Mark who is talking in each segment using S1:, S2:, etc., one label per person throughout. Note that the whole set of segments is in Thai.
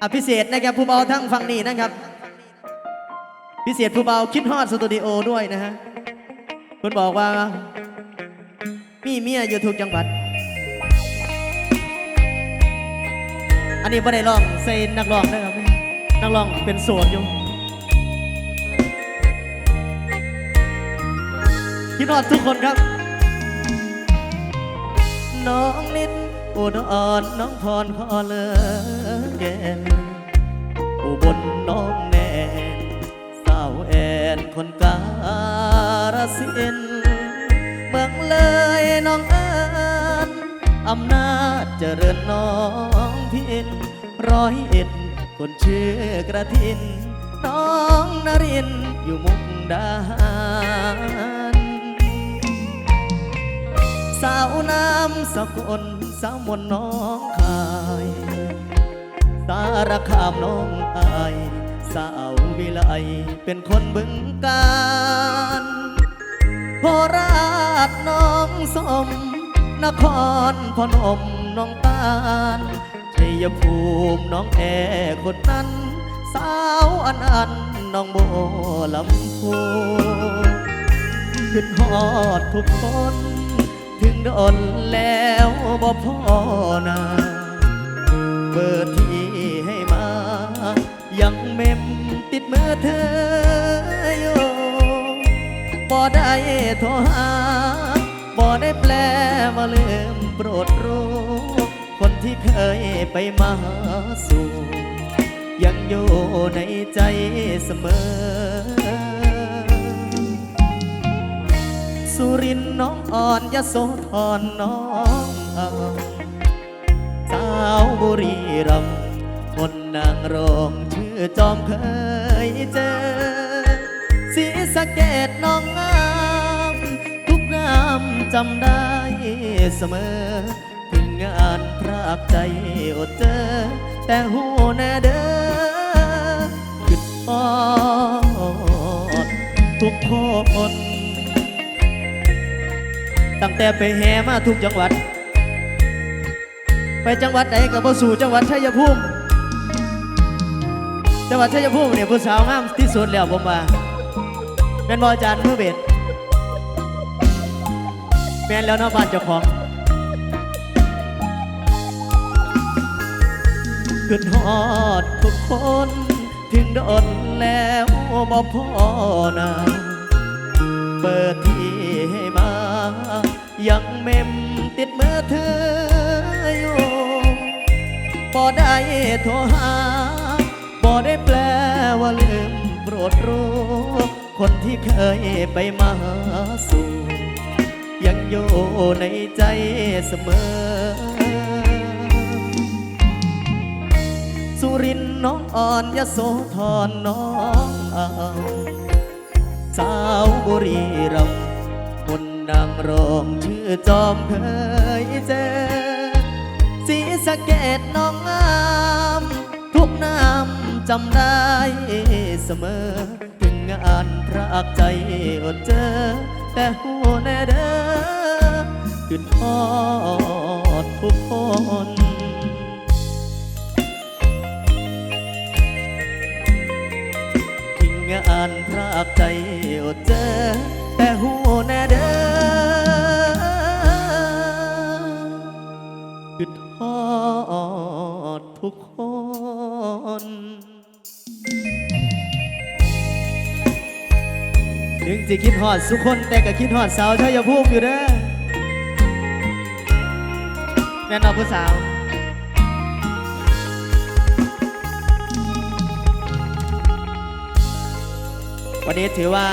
S1: อะพิเศษนะครับผู้เบาทั้งฝั่งนี้นะครับ พิเศษผู้เบาคิดฮอดสตูดิโอด้วยนะฮะคุณบอกว่า มีเมียอยู่ทุกจังหวัด อันนี้ไม่ได้ร้องใส่นักร้องนะครับนักร้องเป็นโสดอยู่คิดฮอดทุกคนครับ น้องนิด อุดอ่อนน้องพรพอเลอแกนอุบลน้องแนนสาวแอนคนการสินเมืองเลยน้องเอิญอำนาจเจริญน้องพินร้อยเอ็ดคนชื่อกระทิน น้องนรินอยู่มุกดาหารสาวน้ำสกุล สาวมนน้องคาย สารคามน้องอายสาววิไลเป็นคนบึงการโคราชน้องสม นครพนมน้องตาลชัยภูมิน้องแอคนนั้น สาวอันอันน้องโบลำพูขึ้นฮอดทุกคน ดนแล้วบ่พอนาเบอร์ที่ให้มา ยังเมมติดมือเธออยู่บ่ได้โทรหาบ่ได้แปลว่าลืมโปรดรู้ คนที่เคยไปมาหาสู่ยังอยู่ในใจเสมอ สุรินทร์น้องอ่อนยโสธรน้องอามสาวบุรีรัมย์คนนางรองชื่อจอมเคยเจอสีสะเกตน้องงามทุกงามจำได้เสมอ ถึงงานพรากใจอดเจอ แต่หูแน่เด้อคิดทอดทุกคน ตั้งแต่ไปแห่มาทุกจังหวัด ไปจังหวัดไหนกับบ่สู่จังหวัดชัยภูมิจังหวัดชัยภูมิเนี่ยผู้สาวงามที่สุดแล้วผมว่าแม่นบอาจารย์มือเบสแม่นแล้วนาะบ้านเจ้าของขึ้นฮอดทุกคนถึงโดนแล้วบ่พอนาเบอร์ที่ ยังเมมติดมือเธออยู่บ่ได้โทรหาบ่ได้แปลว่าลืมโปรดรู้ คนที่เคยไปมาสู่ยังอยู่ในใจเสมอ สุรินทร์น้องอ่อนยโสธรน้องอาวสาวบุรีรัมย์คนนางรอง จอมเคยเจอ สีสะเกตน้องงาม ทุกน้ำจำได้เสมอ ถึงงานรักใจอดเจอ แต่หัวแน่เด้อขึ้นทอดทุกคนทิ้งงานพรากใจอดเจอ แต่หูแน่เดือ ดทุกคนถึงจะคิดฮอดสุคนแต่ก็คิดฮอดสาวชัยภูมิอยู่เด้อแน่นอนผู้สาววันนี้ถือว่า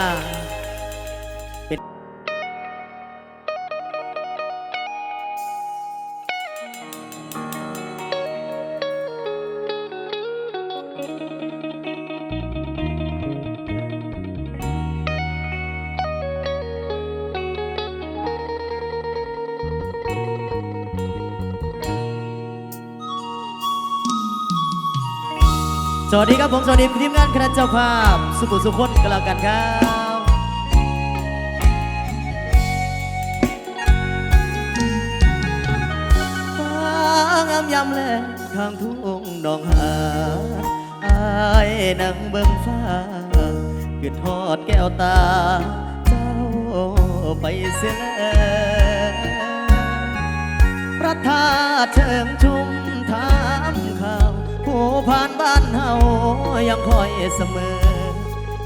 S1: สวัสดีครับผมสวัสดีทีมงานคณะเจ้าภาพ สุขุสุขคนกันแล้วกันครับฟ้ายามแลงข้างทุ่งนองหาอายนั่งเบิ่งฟ้าเกิดทอดแก้วตา เจ้าไปเสียแล้วประทาตุเชิงชุมถามข่า ผู้ผ่านบ้านเฮายังคอยเสมอ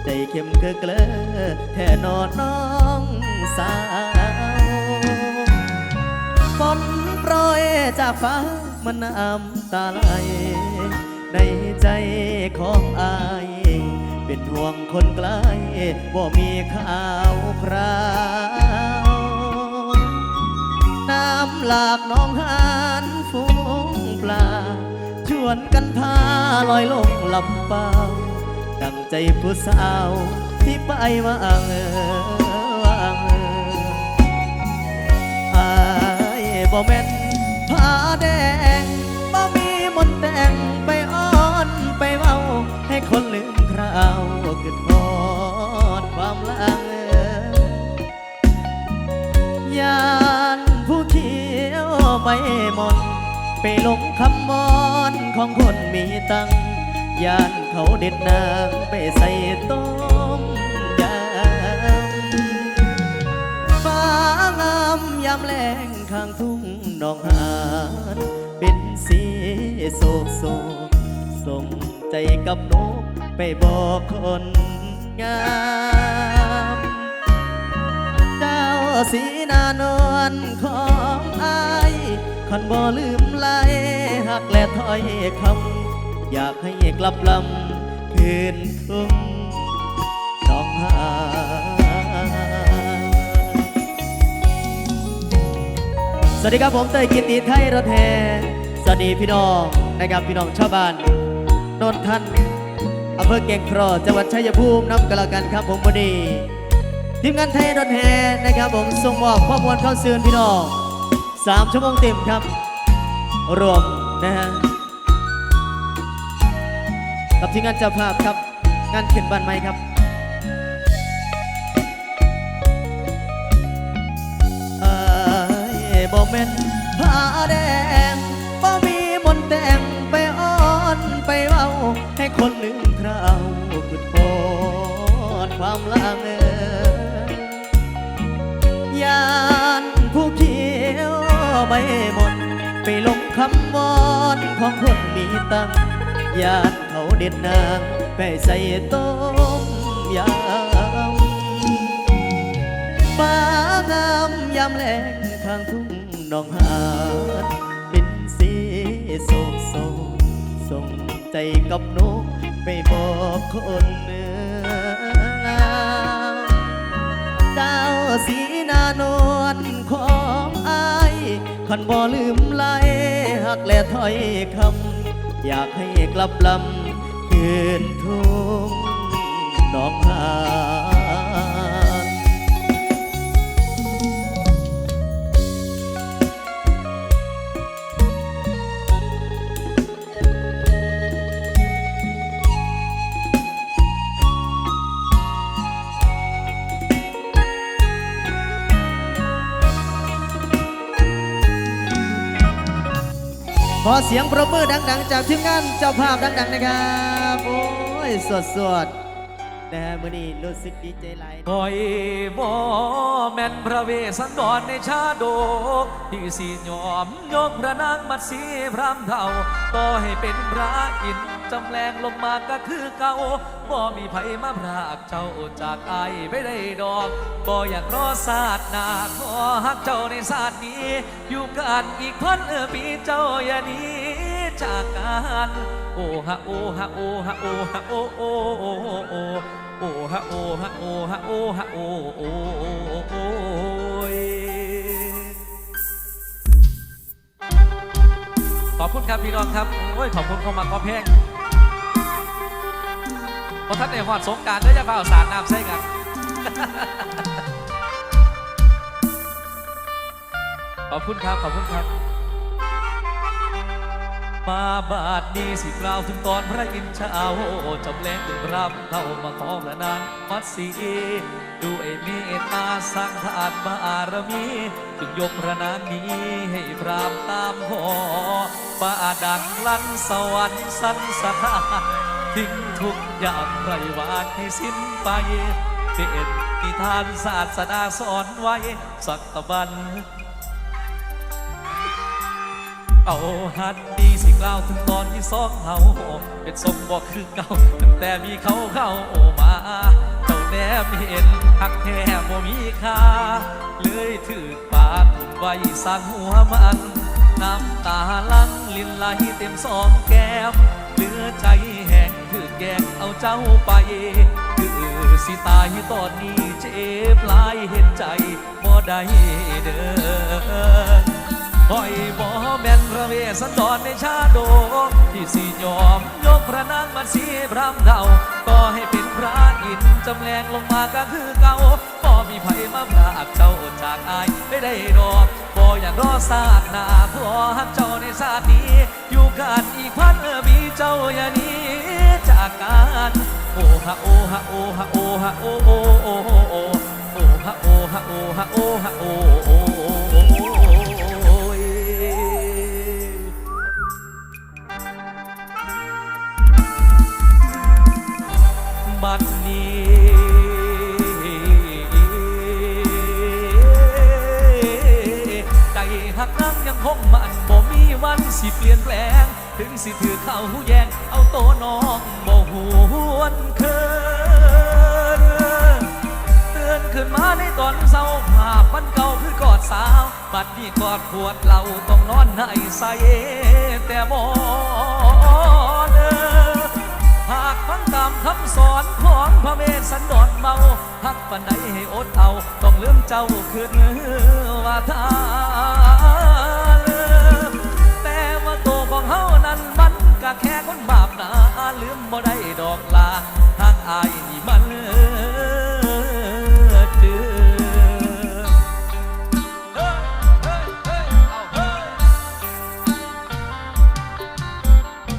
S1: ใจเข้มเกลือเกลอแท่นอนน้องสาวฝนโปรยจากฟ้ามันน้ำตาไหลในใจของอาย เป็นห่วงคนไกลบ่มีข่าวคราว น้ำหลากน้องหานฝูงปลา วนกันพาลอยลงลำเปล่าดังใจผู้สาวที่ไปว่างเออว่างเออไอายบ่แม่นผ้าแดงบ่มีมนแต่งไปอ้อนไปเว้า ให้คนลืมคราวกึดฮอดความลัง ไปหลงคำมอนของคนมีตังยานเขาเด็ดนางไปใส่ต้มยำฟ้างามยามแรงข้างทุ่งนองหานเป็นสีโศกโศกส่งใจกับนกไปบอกคนงามเจ้าสีนานวลของอาย คันบ่ลืมไหลหักและถ้อยคำอยากให้กลับลำคืนทุ่งหนองหาสวัสดีครับผมเตยกิติไทยรถแห่สวัสดีพี่น้องนะครับพี่น้องชาวบ้านนนทันอำเภอเก่งครอจังหวัดชัยภูมิน้ำกะลากันครับผมวันนี้ทีมงานไทยรถแห่นะครับผมส่งมอบข้อมูลเข้าสื่อพี่น้อง สามชั่วโมงเต็มครับ รวมนะฮะกับทีมงานเจ้าภาพครับ งานขึ้นบ้านใหมครับ เอายบ่แม่นผ้าแดงบ่มีมนต์แต่งไปอ้อนไปเว้า ให้คนลืมคราวกุดโพดความลางเอย ใบหมด ไปลงคำวอนของคนมีตังค์ยานเขาเด็ดนางไปใส่ต้มยำฟ้างามยามแลงทางทุ่งหนองหานเป็นสีโศกโศกส่งใจกับนกไปบอกคนเนื้องามดาวสีนานวลขอ คันบ่ลืมไหลหักและถ้อยคำ อยากให้กลับลำคืนทุ่งหนองหา ขอเสียงประมือดัง ๆ จากทีมงานเจ้าภาพดัง ๆ นะครับโอ้ยสดสดๆนะฮะมื่อนี้รู้สึกดีใจหลาย
S2: คอยบ่แม่นพระเวสสันดรในชาดกที่สียอมยกพระนางมัดสีพรามเท่าต่อให้เป็นพระอินทร์ จำแรงลงมาก็คือเก่าบ่มีไผมาพรากเจ้าจากไอายไปได้ดอกบ่อยากรอศาสตร์นาขอฮักเจ้าในศาสตร์นี้ อยู่กันอีกพันเออปีเจ้าอย่าหนี้จากกันโอ้ฮะโอ้ฮะโอ้ฮะโอ้ฮะโอ้โอ้โอ้โอ้โอ้โอ้ฮะโอ้ฮะโอ้ฮะโอ้ฮะโอ้โอ้โอ้ขอบคุณครับพี่น้องครับโอ้ยขอบคุณเข้ามาขอเพล พท่านในหอดสงการด้วยจะเฝ้าสารน้ำใส่กันขอบคุณครับ ขอบคุณครับ มาบาดนี้สิกล่าวถึงตอนพระอินทร์เช้าจำแรงถึงรำเท่ามาขอพระนางมัดสีด้วยเมตตาสร้างทานบารมีจึงยกพระนางนี้ให้พรามตามขอป่าดังลั่นสวรรค์สันสถาน ทิ้งทุกอย่างไรวานให้สิ้นไป เป็นนิทานศาสนาสอนไว้ สักตะวัน เอาหันดีสิกล่าวถึงตอนที่สองเฮาเป็นสมบอกคือเก่าตั้งแต่มีเขาเข้ามาเจ้าแนมเห็นหักแท้บ่มีค่าเลยถือปาดไว้สั่งหัวมันน้ำตาลังลินไหลเต็มสองแก้มเหลือใจ แห้งถือแกเอาเจ้าไปคือสิตายตอนนี้เจ็บหลายเห็นใจบ่ได้เดินคอยบ่แม่นพระเวสสันดรในชาโดกที่สิยอมยกพระนางมาสีพรำเท่าก็ให้เป็นพระอินจำแรงลงมาก็คือเก่าบ่มีไผมาพรากเจ้าจากอายไม่ได้ดอกบ่อยากรอศาสนาขอหักเจ้าในชาตินี้ อยู่กันอีกพันมีเจ้าอย่านี้ากกันโอ้ฮะโอ้ฮะโอ้ฮะโอ้ฮะโอ้โอ้โอ้โอโอฮะโอ้ฮะโอ้ฮะโอ้ฮะโอ้โอ้โอ้ยบัดนี้ใจหักนังยังคงมันบ่มีวันสิเปลี่ยนแปลง ถึงสิถือเข้าแยงเอาโตน้องบ่หวนคืนเตือนขึ้นมาในตอนเศร้าภาพมันเก่าคือกอดสาว บัดนี้กอดขวดเราต้องนอนในใสแต่บอนเออหากฟังตามคำสอนของพระเวสสันดรเมาหักปันใดให้อดเอา ต้องลืมเจ้าคืนว่าทา แค่คนบาปหนาลืมบ่ได้ดอกลาทางอายนี่มันเดือ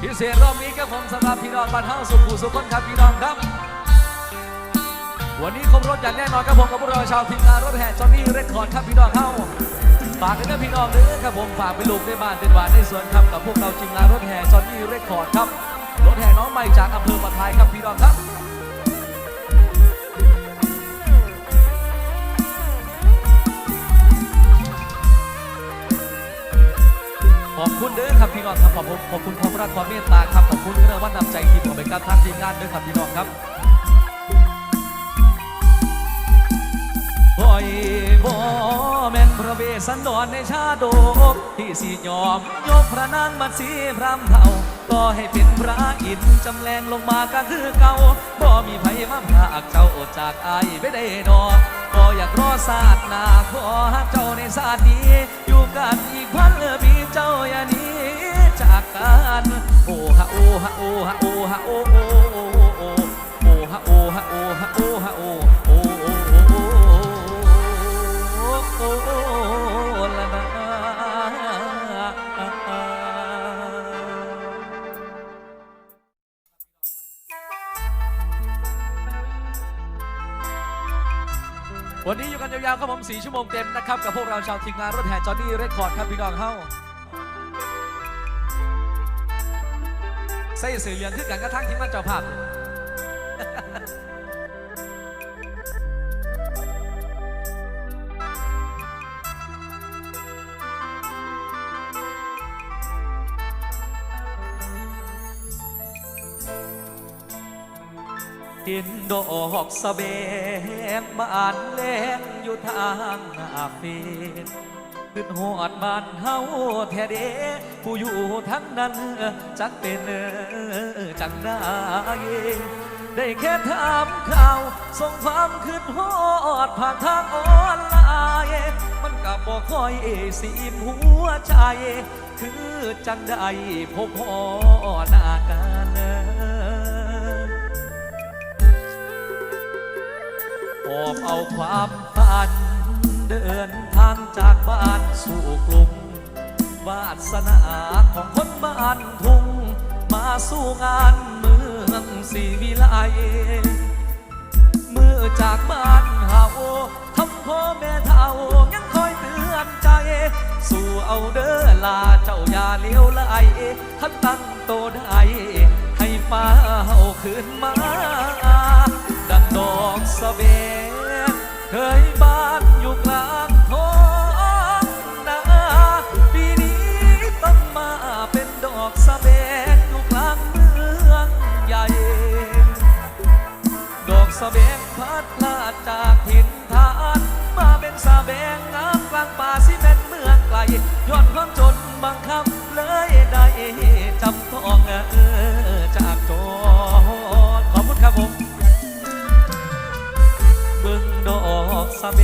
S2: พิเศษรอบนี้ครับผมสำหรับพี่น้องบ้านเฮาสุขุสุขคนครับพี่น้องครับ วันนี้ครบรถอย่างแน่นอนครับผมกับพวกเราชาวทีมงานรถแห่จอนนี่เรคคอร์ดครับพี่น้องเฮา ฝากกันนะพี่น้องเด้อครับผมฝากไปลูกในบ้านเป็นหวานในสวนครับกับพวกเราทีมงานรถแห่จอห์นนี่เรคคอร์ดครับรถแห่น้องใหม่จากอำเภอปะทายครับพี่น้องครับขอบคุณเด้อครับพี่น้องครับขอบคุณขอบคุณความรักความเมตตาครับขอบคุณเรื่องว่านำใจทีมของเป็นการทางทีมงานเด้อครับพี่น้องครับ อยบ่แม่นพระเวสสันดรในชาดกที่สิยอม ยกพระนางมาสีพรำเท่าก็ให้เป็นพระอินทร์จำแรงลงมาก็คือเก่าบ่มีไผมาพากเจ้าอดจากอายไม่ได้ดอกก็อยากรอศาสนาขอหักเจ้าในศาสตร์นี้ อยู่กันอีกพันปีเจ้าอย่านี้จากกันโอ้ฮะโอ้ฮะโอ้ฮะโอฮะโอโอโอ้โอ้โอ้ฮะโอ้ฮะโอ้ฮะโอ้ ลนะวันนี้อยู่กันยาวๆครับผม4ชั่วโมงเต็มนะครับ กับพวกเราชาวทีมงานรถแห่จอห์นนี่เรคคอร์ดครับพี่น้องเฮ้าใส่สือเหลืองขึ้นกันกระทั่งทีมงานเจ้าภาพ นดอกสะเบงบานแลงอยู่ทางหน้าเฟนขึ้นหอดบ้านเฮาแท้เดผู้อยู่ทั้งนั้นจักเป็นจังได้ได้แค่ถามข่าวส่งความคืนหอดผ่านทางออนไลน์มันกับบอกคอยสีมหัวใจ คือจังได้พบพอหน้ากัน อบเอาความฝัน เดินทางจากบ้านสู่กรุงวาสนาของคนบ้านทุ่ง มาสู่งานเมืองสีวิไลมือจากบ้านเฮาทำพ่อแม่เท่ายังคอยเตือนใจ สู่เอาเด้อลาเจ้าอย่าเลี้ยวไหลท่านตั้งโตได้ให้ฟ้าเอาคืนมาดังดอกสะเบ เคยบานอยู่กลางท้องนาปีนี้ต้องมาเป็นดอกสะเบนอยู่กลางเมืองใหญ่ ดอกสะเบงพัดพลาดจากถิ่นฐานมาเป็นสะเบงงามกลางป่าสิเป็นเมืองไกลย้อนความจนบังคับเลยได้จำต้องเออจากจน บิ่งดอกสะเบ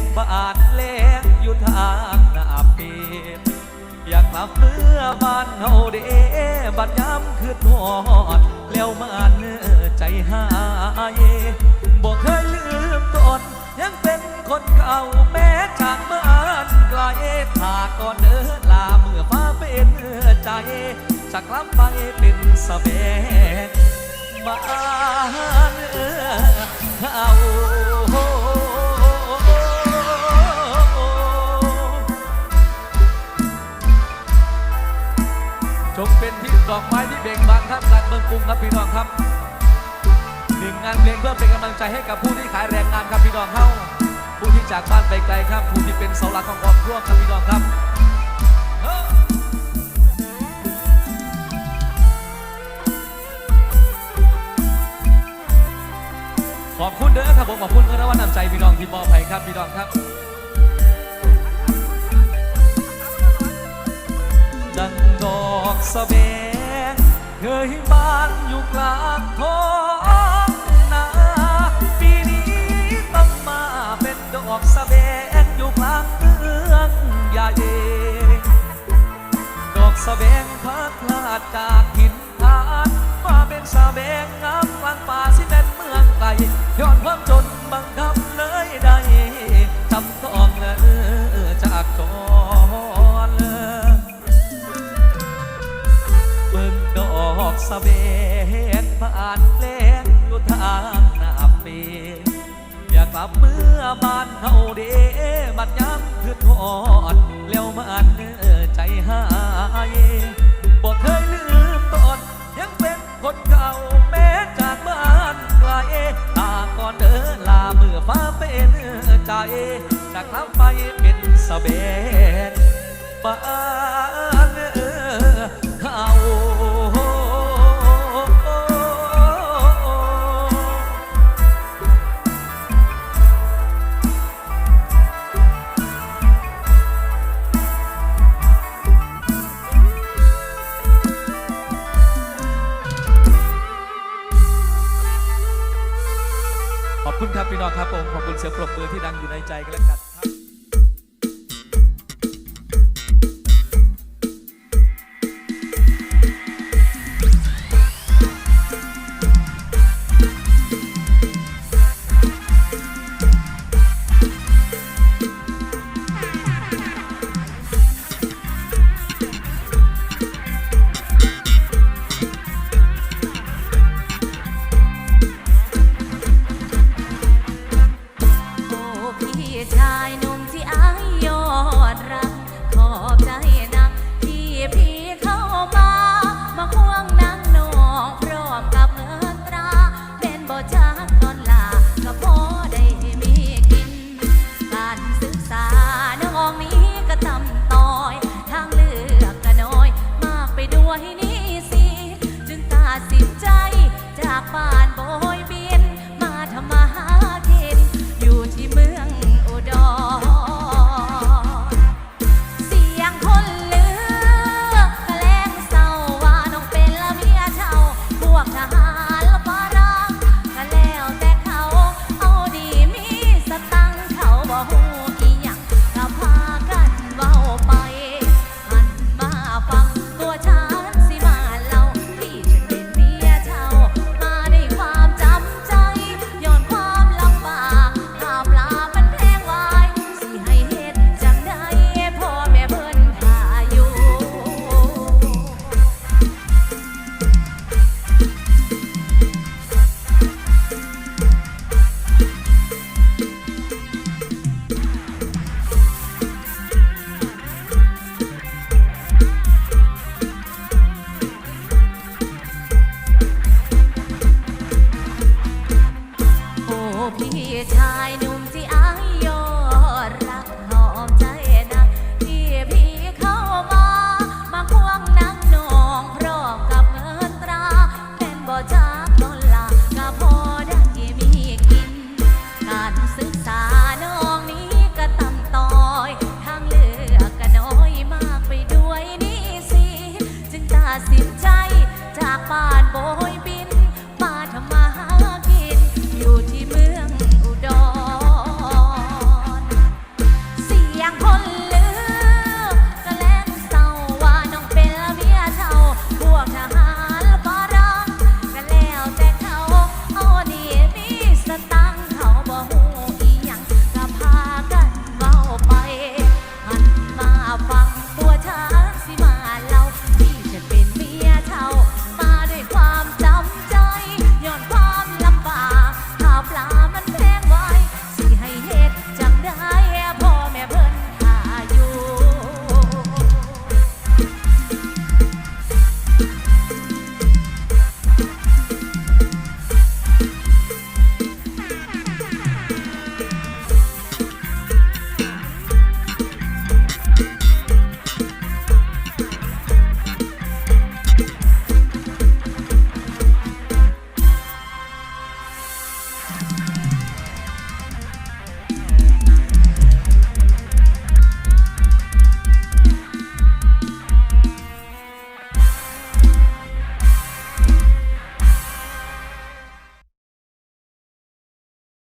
S2: งบานแลงอยู่ทางหน้าปีอยากกลับเมื่อบ้านเฮาเดบัดยามคืนหอด แล้วมันใจหายบ่เคยลืมตนยังเป็นคนเก่าแม้จากบ้านไกลถ้าก่อนเดินลาเมื่อฟ้าเป็นใจจะกลับไปเป็นสะเบง บ้านเอาจงเป็นที่ดอกไม้ที่เบ่งบานท่ามกลางเมืองกรุงครับพี่น้องครับหนึ่งงานเพลงเพื่อเป็นกำลังใจให้กับผู้ที่ขายแรงงานครับพี่น้องเข้าผู้ที่จากบ้านไปไกลครับ ผู้ที่เป็นเสาหลักของครอบครัวครับพี่น้องครับ ขอบคุณเด้อครับผมขอบคุณเงินรางวัลนำใจพี่น้องที่มอบให้ครับพี่น้องครับ ดังดอกสะเบงเคยบานอยู่กลางท้องนาปีนี้ต้องมาเป็นดอกสะเบงอยู่กลางเมืองใหญ่ดอกสะเบงพัดลาดจากหินฐานมาเป็นสะเบงงามกลางป่าสิเป็นเมื สินใจจากบ้านโบยบิ